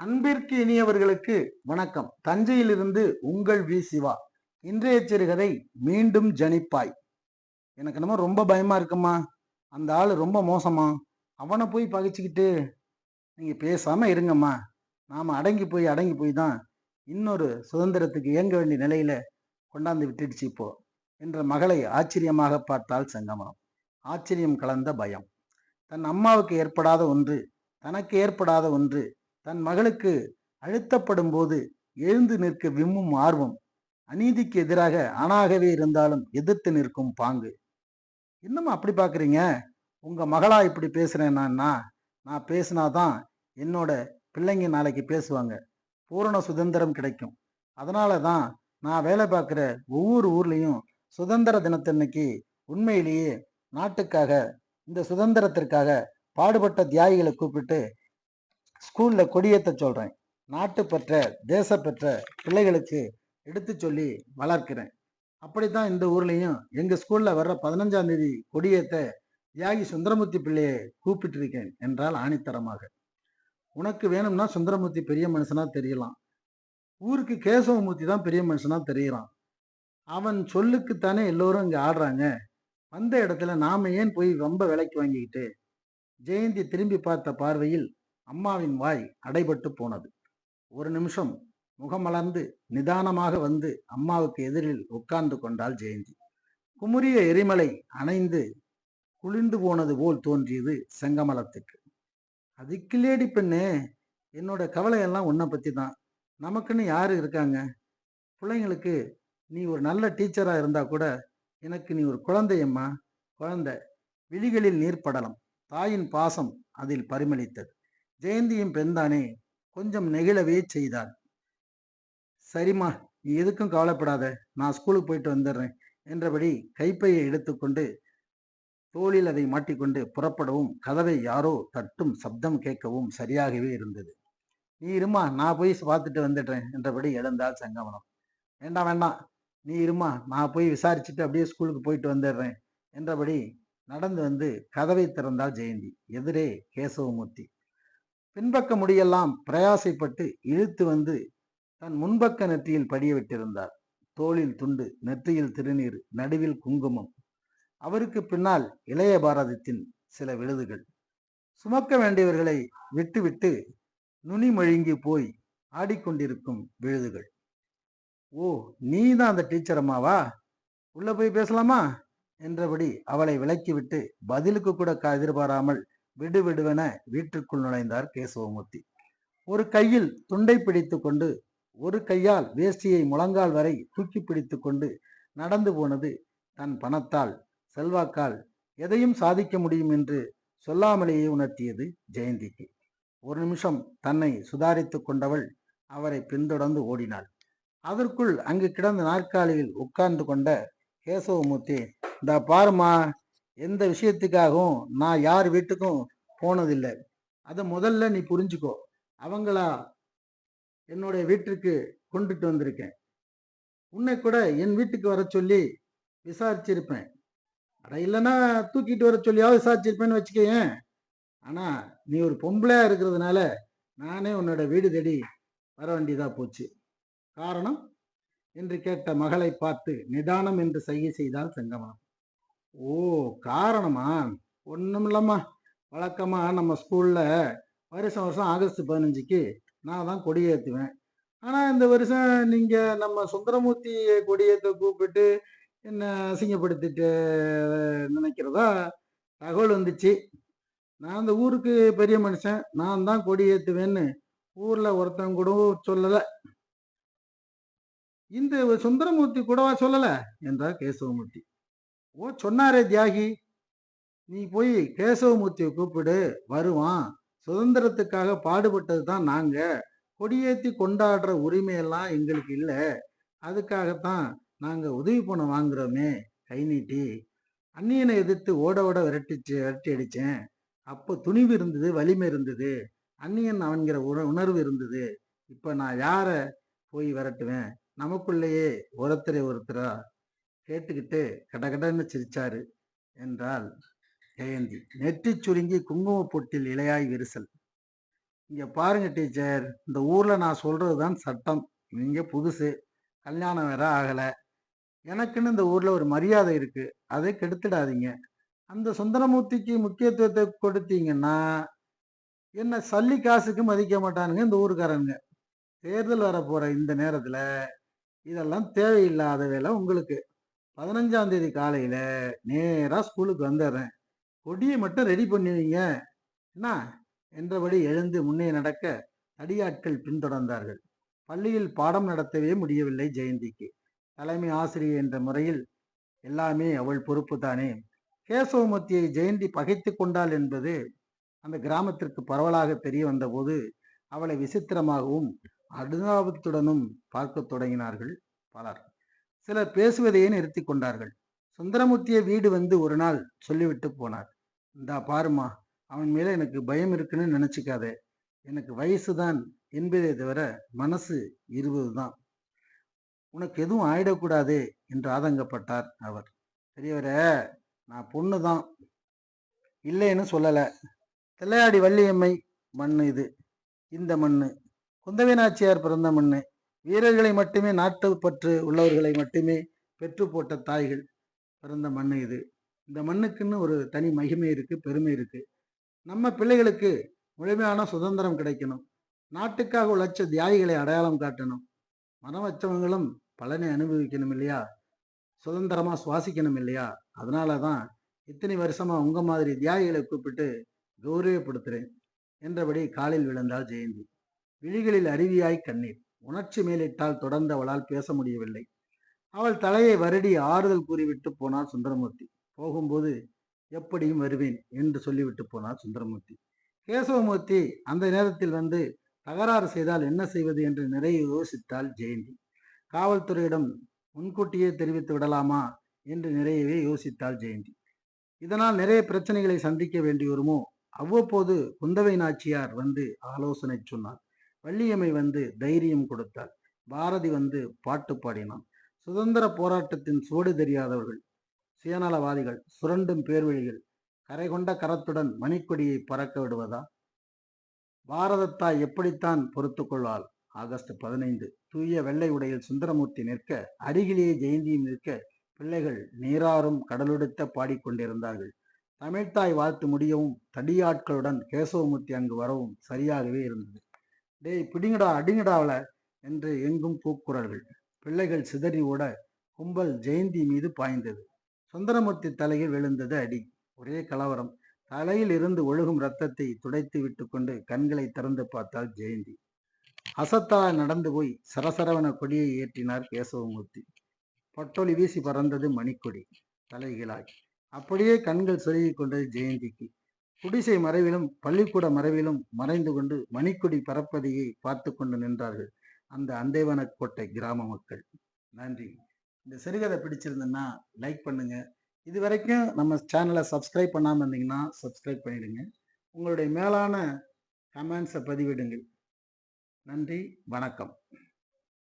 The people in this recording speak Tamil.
அன்பிற்கு இனியவர்களுக்கு வணக்கம். தஞ்சையிலிருந்து உங்கள் வி. சிவா. இன்றைய சிறுகதை மீண்டும் ஜனிப்பாய். எனக்கு என்னமோ ரொம்ப பயமா இருக்குமா? அந்த ஆள் ரொம்ப மோசமா? அவனை போய் பகைச்சிக்கிட்டு நீங்க பேசாம இருங்கம்மா. நாம அடங்கி போய் அடங்கி போய் தான் இன்னொரு சுதந்திரத்துக்கு இயங்க வேண்டிய நிலையில கொண்டாந்து விட்டுடுச்சு இப்போ என்ற மகளை ஆச்சரியமாக பார்த்தால் சங்கமனம் ஆச்சரியம் கலந்த பயம். தன் அம்மாவுக்கு ஏற்படாத ஒன்று தனக்கு ஏற்படாத ஒன்று தன் மகளுக்கு அழுத்தப்படும் போது எழுந்து நிற்க விம்மும் ஆர்வம். அநீதிக்கு எதிராக ஆணாகவே இருந்தாலும் எதிர்த்து நிற்கும் பாங்கு. இன்னும் அப்படி பார்க்குறீங்க உங்க மகளா இப்படி பேசுறேன்னா நான் பேசினாதான் என்னோட பிள்ளைங்க நாளைக்கு பேசுவாங்க. பூரண சுதந்திரம் கிடைக்கும். அதனால தான் நான் வேலை பார்க்குற ஒவ்வொரு ஊர்லேயும் சுதந்திர தினத்தன்னைக்கு உண்மையிலேயே நாட்டுக்காக இந்த சுதந்திரத்திற்காக பாடுபட்ட தியாகிகளை கூப்பிட்டு ஸ்கூலில் கொடியேற்ற சொல்றேன். நாட்டுப்பற்ற தேசப்பற்ற பிள்ளைகளுக்கு எடுத்து சொல்லி வளர்க்கிறேன். அப்படி தான் இந்த ஊர்லேயும் எங்கள் ஸ்கூலில் வர்ற பதினஞ்சாம் தேதி கொடியேற்ற தியாகி சுந்தரமூர்த்தி பிள்ளையை கூப்பிட்டிருக்கேன் என்றால் ஆணித்தரமாக. உனக்கு வேணும்னா சுந்தரமூர்த்தி பெரிய மனுஷனா தெரியலாம். ஊருக்கு கேசவமூர்த்தி தான் பெரிய மனுஷனா தெரியறான் அவன் சொல்லுக்குத்தானே எல்லோரும் இங்கே ஆடுறாங்க. வந்த இடத்துல நாம ஏன் போய் ரொம்ப விலைக்கு வாங்கிக்கிட்டு? ஜெயந்தி திரும்பி பார்த்த பார்வையில் அம்மாவின் வாய் அடைபட்டு போனது. ஒரு நிமிஷம் முகமலர்ந்து நிதானமாக வந்து அம்மாவுக்கு எதிரில் உட்கார்ந்து கொண்டாள் ஜெயந்தி. குமுறிய எரிமலை அணைந்து குளிர்ந்து போனது போல் தோன்றியது செங்கமலத்துக்கு. அதுக்கில்லேடி பெண்ணே என்னோட கவலையெல்லாம் உன்னை பற்றி தான் நமக்குன்னு யார் இருக்காங்க? பிள்ளைங்களுக்கு நீ ஒரு நல்ல டீச்சராக இருந்தால் கூட எனக்கு நீ ஒரு குழந்தையம்மா குழந்தை. விழிகளில் நீர் படலம் தாயின் பாசம் அதில் பரிமளித்தது. ஜெயந்தியும் பெண்தானே கொஞ்சம் நெகிழவே செய்தாள். சரிம்மா நீ எதுக்கும் கவலைப்படாத. நான் ஸ்கூலுக்கு போயிட்டு வந்துடுறேன் என்றபடி கைப்பையை எடுத்துக்கொண்டு தோளில் அதை மாட்டிக்கொண்டு புறப்படவும் கதவை யாரோ தட்டும் சப்தம் கேட்கவும் சரியாகவே இருந்தது. நீ இருமா நான் போய் பார்த்துட்டு வந்துடுறேன் என்றபடி எழுந்தாள் சங்கமனம். வேண்டாம் வேண்டாம். நீ இருமா நான் போய் விசாரிச்சுட்டு அப்படியே ஸ்கூலுக்கு போயிட்டு வந்துடுறேன் என்றபடி நடந்து வந்து கதவை திறந்தாள் ஜெயந்தி. எதிரே கேசவமூர்த்தி. பின்பக்க முடியெல்லாம் பிரயாசைப்பட்டு இழுத்து வந்து தன் முன்பக்க நெற்றியில் படிய விட்டிருந்தார். தோளில் துண்டு நெற்றியில் திருநீர் நடுவில் குங்குமம். அவருக்கு பின்னால் இளைய பாரதத்தின் சில விழுதுகள். சுமக்க வேண்டியவர்களை விட்டுவிட்டு நுனி மழுங்கி போய் ஆடிக்கொண்டிருக்கும் விழுதுகள். ஓ நீ தான் அந்த டீச்சர் அம்மாவா? உள்ள போய் பேசலாமா? என்றபடி அவளை விலக்கிவிட்டு பதிலுக்கு கூட க- எதிர்பாராமல் விடுவிடுவென வீட்டிற்குள் நுழைந்தார் கேசவமூர்த்தி. ஒரு கையில் துண்டை பிடித்து கொண்டு ஒரு கையால் வேஷ்டியை முழங்கால் வரை தூக்கி பிடித்து கொண்டு நடந்து போனது தன் பணத்தால் செல்வாக்கால் எதையும் சாதிக்க முடியும் என்று சொல்லாமலேயே உணர்த்தியது ஜெயந்திக்கு. ஒரு நிமிஷம் தன்னை சுதாரித்து கொண்டவள் அவரை பின்தொடர்ந்து ஓடினாள். அதற்குள் அங்கு கிடந்த நாற்காலியில் உட்கார்ந்து கொண்ட கேசவமூர்த்தி இந்த பாருமா எந்த விஷயத்துக்காகவும் நான் யார் வீட்டுக்கும் போனதில்லை. அதை முதல்ல நீ புரிஞ்சுக்கோ. அவங்களா என்னுடைய வீட்டிற்கு கொண்டுட்டு வந்திருக்கேன். உன்னை கூட என் வீட்டுக்கு வர சொல்லி விசாரிச்சிருப்பேன். அட இல்லைன்னா தூக்கிட்டு வர சொல்லியாவது விசாரிச்சிருப்பேன்னு வச்சுக்கேன் ஆனா நீ ஒரு பொம்பளையா இருக்கிறதுனால நானே உன்னோட வீடு தேடி வர வேண்டியதா போச்சு. காரணம்? என்று கேட்ட மகளை பார்த்து நிதானம் என்று சைகை செய்தால் செங்கமலம் ஓ காரணமா? ஒன்றும் இல்லைம்மா வழக்கமாக நம்ம ஸ்கூலில் வருஷம் வருஷம் ஆகஸ்ட் பதினஞ்சுக்கு நான் தான் கொடியேற்றுவேன் ஆனால் இந்த வருஷம் நீங்கள் நம்ம சுந்தரமூர்த்தி கொடியேற்ற கூப்பிட்டு என்ன அசிங்கப்படுத்திட்டு நினைக்கிறதா? தகவல் வந்துச்சு. நான் அந்த ஊருக்கு பெரிய மனுஷன். நான் தான் கொடியேற்றுவேன்னு ஊரில் ஒருத்தன் கூட சொல்லலை. இந்த சுந்தரமூர்த்தி கூடவா சொல்லலை? என்றார் கேசவமூர்த்தி. ஓ சொன்னாரே தியாகி. நீ போய் கேசவமூர்த்தியை கூப்பிடு வருவான். சுதந்திரத்துக்காக பாடுபட்டது தான் நாங்க. கொடியேற்றி கொண்டாடுற உரிமையெல்லாம் எங்களுக்கு இல்லை. அதுக்காகத்தான் நாங்கள் உதவி பணம் வாங்குறோமே கை நீட்டி. அந்நியனை எதிர்த்து ஓட ஓட விரட்டிச்சு விரட்டி அடித்தேன் அப்போ துணிவு இருந்தது வலிமை இருந்தது. அந்நியன் அவன்கிற உண உணர்வு இருந்தது. இப்போ நான் யாரை போய் விரட்டுவேன்? நமக்குள்ளேயே ஒருத்தரை ஒருத்தரா? கேட்டுக்கிட்டு கடகடன்னு சிரிச்சாரு என்றால் ஜெயந்தி நெற்றிச் சுருங்கி குங்குமப் பொட்டில் இலையாய் விரிசல். இங்க பாருங்க டீச்சர் இந்த ஊர்ல நான் சொல்றது தான் சட்டம். நீங்க புதுசு. கல்யாணம் வேற ஆகல. எனக்குன்னு இந்த ஊர்ல ஒரு மரியாதை இருக்கு. அதை கெடுத்துடாதீங்க. அந்த சுந்தரமூர்த்திக்கு முக்கியத்துவத்தை கொடுத்தீங்கன்னா என்ன சல்லி காசுக்கு மதிக்க மாட்டானுங்க இந்த ஊருக்காரனுங்க. தேர்தல் வரப்போற இந்த நேரத்துல இதெல்லாம் தேவையில்லாத வேலை உங்களுக்கு. பதினஞ்சாம் தேதி காலையில நேரா ஸ்கூலுக்கு வந்துடுறேன் கொடியை மட்டும் ரெடி பண்ணுவீங்க என்ன? என்றபடி எழுந்து முன்னே நடக்க தடியாட்கள் பின்தொடர்ந்தார்கள். பள்ளியில் பாடம் நடத்தவே முடியவில்லை ஜெயந்திக்கு. தலைமை ஆசிரியர் என்ற முறையில் எல்லாமே அவள் பொறுப்பு தானே கேசவமூர்த்தியை ஜெயந்தி பகைத்து கொண்டாள் என்பது அந்த கிராமத்திற்கு பரவலாக தெரிய வந்தபோது அவளை விசித்திரமாகவும் அனுதாபத்துடனும் பார்க்க தொடங்கினார்கள் பலர். சிலர் பேசுவதையே நிறுத்தி கொண்டார்கள். சுந்தரமூர்த்தியை வீடு வந்து ஒரு நாள் சொல்லிவிட்டு போனார். இந்தா பாருமா அவன் மேல எனக்கு பயம் இருக்குன்னு நினைச்சுக்காதே. எனக்கு வயசுதான் என்பதே தவிர மனசு இருபது தான் உனக்கு எதுவும் ஆயிடக்கூடாது என்று ஆதங்கப்பட்டார் அவர். பெரியவரே நான் பொண்ணு தான் இல்லைன்னு சொல்லலை. தில்லையாடி வள்ளியம்மை மண் இது. இந்த மண் குந்தவிநாச்சியார் பிறந்த மண்ணு. வீரர்களை மட்டுமே நாட்டு பற்று உள்ளவர்களை மட்டுமே பெற்று போட்ட தாய்கள் பிறந்த மண்ணு இது. இந்த மண்ணுக்குன்னு ஒரு தனி மகிமை இருக்கு பெருமை இருக்கு. நம்ம பிள்ளைகளுக்கு முழுமையான சுதந்திரம் கிடைக்கணும். நாட்டுக்காக உழைச்ச தியாகிகளை அடையாளம் காட்டணும். மனம் வச்சவங்களும் பலனை அனுபவிக்கணும் இல்லையா? சுதந்திரமா சுவாசிக்கணும் இல்லையா? அதனால தான் இத்தனை வருஷமா உங்க மாதிரி தியாகிகளை கூப்பிட்டு கௌரவப்படுத்துறேன் என்றபடி காலில் விழுந்தாள் ஜெயந்தி. விழிகளில் அருவியாய் கண்ணீர். உணர்ச்சி மேலிட்டால் தொடர்ந்து அவளால் பேச முடியவில்லை. அவள் தலையை வருடி ஆறுதல் கூறிவிட்டு போனார் சுந்தரமூர்த்தி. போகும்போது எப்படியும் வருவேன் என்று சொல்லிவிட்டு போனார் சுந்தரமூர்த்தி. கேசவமூர்த்தி அந்த நேரத்தில் வந்து தகராறு செய்தால் என்ன செய்வது? என்று நிறைய யோசித்தாள் ஜெயந்தி. காவல்துறையிடம் முன்கூட்டியே தெரிவித்து விடலாமா? என்று நிறையவே யோசித்தாள் ஜெயந்தி. இதனால் நிறைய பிரச்சனைகளை சந்திக்க வேண்டி வருமோ அவ்வப்போது குந்தவை நாச்சியார் வந்து ஆலோசனை சொன்னார். வள்ளியம்மை வந்து தைரியம் கொடுத்தாள். பாரதி வந்து பாட்டு பாடினான். சுதந்திர போராட்டத்தின் சுவடு தெரியாதவர்கள் சுயநலவாதிகள் சுரண்டும் பேர்வழிகள் கரை கொண்ட கரத்துடன் மணிக்கொடியை பறக்க விடுவதா? பாரதத்தாய் எப்படித்தான் பொறுத்து கொள்வாள்? ஆகஸ்ட் பதினைந்து தூய வெள்ளை உடையில் சுந்தரமூர்த்தி நிற்க அருகிலேயே ஜெயந்தியும் நிற்க பிள்ளைகள் நீராறும் கடலுடுத்த பாடிக்கொண்டிருந்தார்கள் தமிழ்தாய் வாழ்த்து முடியவும் தடியாட்களுடன் கேசவமூர்த்தி அங்கு வரவும் சரியாகவே இருந்தது. டேய் பிடிங்கடா அடிங்கடாவல என்று எங்கும் கூக்குரல்கள். பிள்ளைகள் சிதறி ஓட கும்பல் ஜெயந்தி மீது பாய்ந்தது. சுந்தரமூர்த்தி தலையில் விழுந்தது அடி. ஒரே கலவரம். தலையில் இருந்து ஒழுகும் ரத்தத்தை துடைத்து விட்டு கொண்டு கண்களை திறந்து பார்த்தாள் ஜெயந்தி. அசத்தா நடந்து போய் சரசரவன கொடியை ஏற்றினார் கேசவமூர்த்தி. பட்டொலி வீசி பறந்தது மணிக்கொடி தலைகளாய். அப்படியே கண்கள் சொருகிக் கொண்டது ஜெயந்திக்கு. குடிசை மறைவிலும் பள்ளிக்கூட மறைவிலும் மறைந்து கொண்டு மணிக்கொடி பரப்பதியை பார்த்து கொண்டு நின்றார்கள் அந்த அந்தேவனக்கோட்டை கிராம மக்கள். நன்றி. இந்த சிறுகதை பிடிச்சிருந்தேன்னா லைக் பண்ணுங்க. இது வரைக்கும் நம்ம சேனலை சப்ஸ்கிரைப் பண்ணாமல் இருந்தீங்கன்னா சப்ஸ்கிரைப் பண்ணிடுங்க. உங்களுடைய மேலான கமெண்ட்ஸை பதிவிடுங்கள். நன்றி. வணக்கம்.